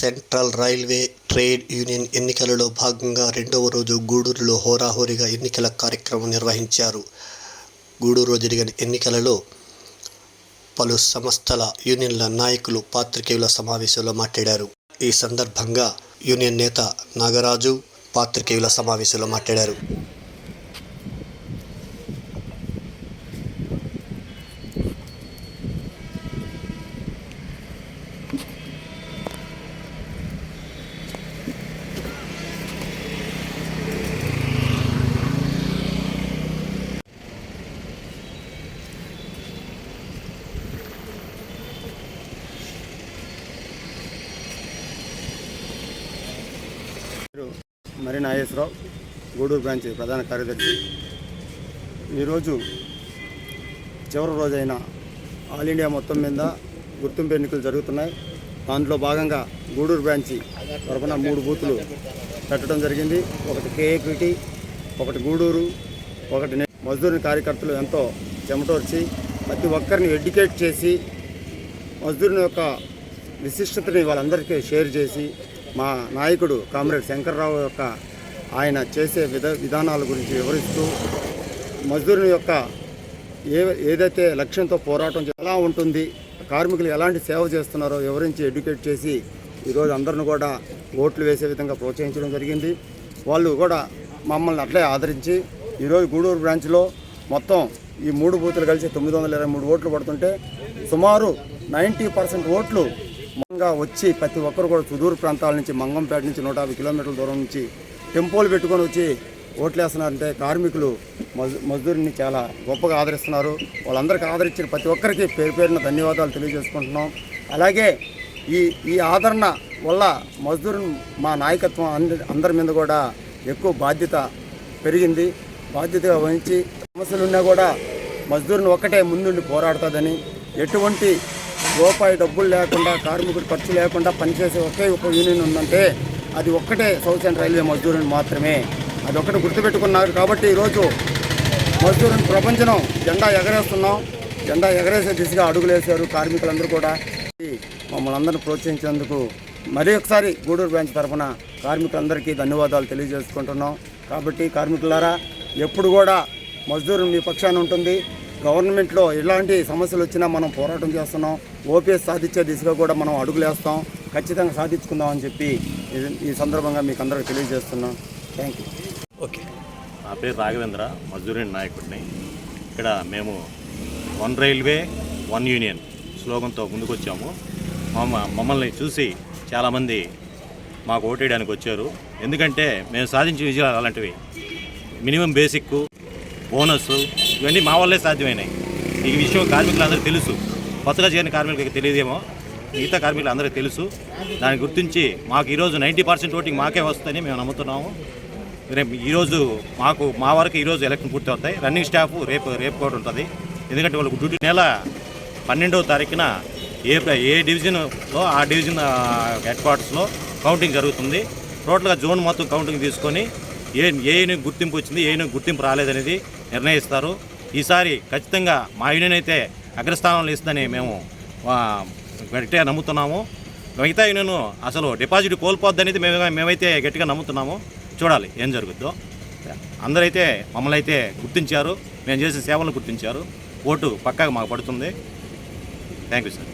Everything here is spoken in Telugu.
సెంట్రల్ రైల్వే ట్రేడ్ యూనియన్ ఎన్నికలలో భాగంగా రెండవ రోజు గూడూరులో హోరాహోరీగా ఎన్నికల కార్యక్రమం నిర్వహించారు. గూడూరులో జరిగిన ఎన్నికలలో పలు సంస్థల యూనియన్ల నాయకులు పాత్రికేయుల సమావేశంలో మాట్లాడారు. ఈ సందర్భంగా యూనియన్ నేత నాగరాజు పాత్రికేయుల సమావేశంలో మాట్లాడారు పేరు మరి నాగేశ్వరరావు గూడూరు బ్రాంచ్ ప్రధాన కార్యదర్శి. ఈరోజు చివరి రోజైన ఆల్ ఇండియా మొత్తం మీద గుర్తింపు ఎన్నికలు జరుగుతున్నాయి. దాంట్లో భాగంగా గూడూరు బ్రాంచి తరఫున మూడు బూతులు పెట్టడం జరిగింది. ఒకటి కేఏపీటీ ఒకటి గూడూరు ఒకటి మజ్దూరి కార్యకర్తలు ఎంతో చెమటోర్చి ప్రతి ఒక్కరిని ఎడ్యుకేట్ చేసి మజ్దూరుని యొక్క విశిష్టతని వాళ్ళందరికీ షేర్ చేసి మా నాయకుడు కామ్రేడ్ శంకర్రావు యొక్క ఆయన చేసే విధ విధానాల గురించి వివరిస్తూ మజ్దూరుని యొక్క ఏ ఏదైతే లక్ష్యంతో పోరాటం ఎలా ఉంటుంది కార్మికులు ఎలాంటి సేవ చేస్తున్నారో వివరించి ఎడ్యుకేట్ చేసి ఈరోజు అందరిని కూడా ఓట్లు వేసే విధంగా ప్రోత్సహించడం జరిగింది. వాళ్ళు కూడా మమ్మల్ని అట్లే ఆదరించి ఈరోజు గూడూరు బ్రాంచ్లో మొత్తం ఈ మూడు బూతులు కలిసి తొమ్మిది వందల ఇరవై మూడు ఓట్లు పడుతుంటే సుమారు నైంటీ పర్సెంట్ ఓట్లు మంగా వచ్చి ప్రతి ఒక్కరు కూడా సుదూర ప్రాంతాల నుంచి మంగంపేట నుంచి నూట యాభై కిలోమీటర్ల దూరం నుంచి టెంపోలు పెట్టుకొని వచ్చి ఓట్లేస్తున్నారంటే కార్మికులు మజ్ మజ్దూరిని చాలా గొప్పగా ఆదరిస్తున్నారు. వాళ్ళందరికీ ఆదరించిన ప్రతి ఒక్కరికి పేరు పేరున ధన్యవాదాలు తెలియజేసుకుంటున్నాం. అలాగే ఈ ఈ ఆదరణ వల్ల మజ్దూరు మా నాయకత్వం అందరి మీద కూడా ఎక్కువ బాధ్యత పెరిగింది. బాధ్యతగా వహించి సమస్యలు ఉన్నా కూడా మజ్దూరిని ఒక్కటే ముందుండి పోరాడుతుందని ఎటువంటి రూపాయి డబ్బులు లేకుండా కార్మికుడు ఖర్చు లేకుండా పనిచేసే ఒకే ఒక యూనియన్ ఉందంటే అది ఒక్కటే సౌత్ సెంట్రల్ రైల్వే మజ్దూరుని మాత్రమే. అది ఒక్కటి గుర్తుపెట్టుకున్నారు కాబట్టి ఈరోజు మజ్దూరుని ప్రపంచం జెండా ఎగరేస్తున్నాం. జెండా ఎగరేసే దిశగా అడుగులేశారు కార్మికులందరూ కూడా. మమ్మల్ని అందరిని ప్రోత్సహించేందుకు మరీ ఒకసారి గూడూరు బ్రాంచ్ తరఫున కార్మికులందరికీ ధన్యవాదాలు తెలియజేసుకుంటున్నాం. కాబట్టి కార్మికులారా ఎప్పుడు కూడా మజ్దూరు మీ పక్షాన ఉంటుంది. గవర్నమెంట్లో ఎలాంటి సమస్యలు వచ్చినా మనం పోరాటం చేస్తున్నాం. ఓపీఎస్ సాధించే దిశగా కూడా మనం అడుగులేస్తాం. ఖచ్చితంగా సాధించుకుందాం అని చెప్పి ఈ- సందర్భంగా మీకు అందరికి తెలియజేస్తున్నాం. Thank you okay. నా పేరు రాఘవేంద్ర మజూరి నాయకుడిని. ఇక్కడ మేము వన్ రైల్వే వన్ యూనియన్ స్లోగన్తో ముందుకొచ్చాము. మమ్మ మమ్మల్ని చూసి చాలామంది మాకు ఓటేయడానికి వచ్చారు. ఎందుకంటే మేము సాధించిన విజయాలు అలాంటివి. మినిమం బేసిక్ బోనస్ ఇవన్నీ మా వల్లే సాధ్యమైనాయి. ఈ విషయం కార్మికులందరూ తెలుసు. కొత్తగా చేరిన కార్మికులకి తెలియదేమో. మిగతా కార్మికులు అందరికీ తెలుసు. దాన్ని గుర్తించి మాకు ఈరోజు నైంటీ పర్సెంట్ ఓటింగ్ మాకే వస్తుందని మేము నమ్ముతున్నాము. రేపు ఈరోజు మాకు మా వరకు ఈరోజు ఎలక్షన్ పూర్తి అవుతాయి. రన్నింగ్ స్టాఫ్ రేపు రేపు కూడా ఉంటుంది. ఎందుకంటే వాళ్ళకు డ్యూటీ నెల పన్నెండవ తారీఖున ఏ ఏ డివిజన్లో ఆ డివిజన్ హెడ్ క్వార్టర్స్లో కౌంటింగ్ జరుగుతుంది. టోటల్గా జోన్ మొత్తం కౌంటింగ్ తీసుకొని ఏ ఏ గుర్తింపు వచ్చింది ఏ గుర్తింపు రాలేదనేది నిర్ణయిస్తారు. ఈసారి ఖచ్చితంగా మా యూనియన్ అయితే అగ్రస్థానంలో ఇస్తుందని మేము గట్టిగా నమ్ముతున్నాము. మిగతా యూనియన్ అసలు డిపాజిట్ కోల్పోద్ది అనేది మేము మేమైతే గట్టిగా నమ్ముతున్నాము. చూడాలి ఏం జరుగుద్దో. అందరైతే మమ్మల్ని అయితే గుర్తించారు. మేము చేసే సేవలను గుర్తించారు. ఓటు పక్కాగా మాకు పడుతుంది. Thank you sir.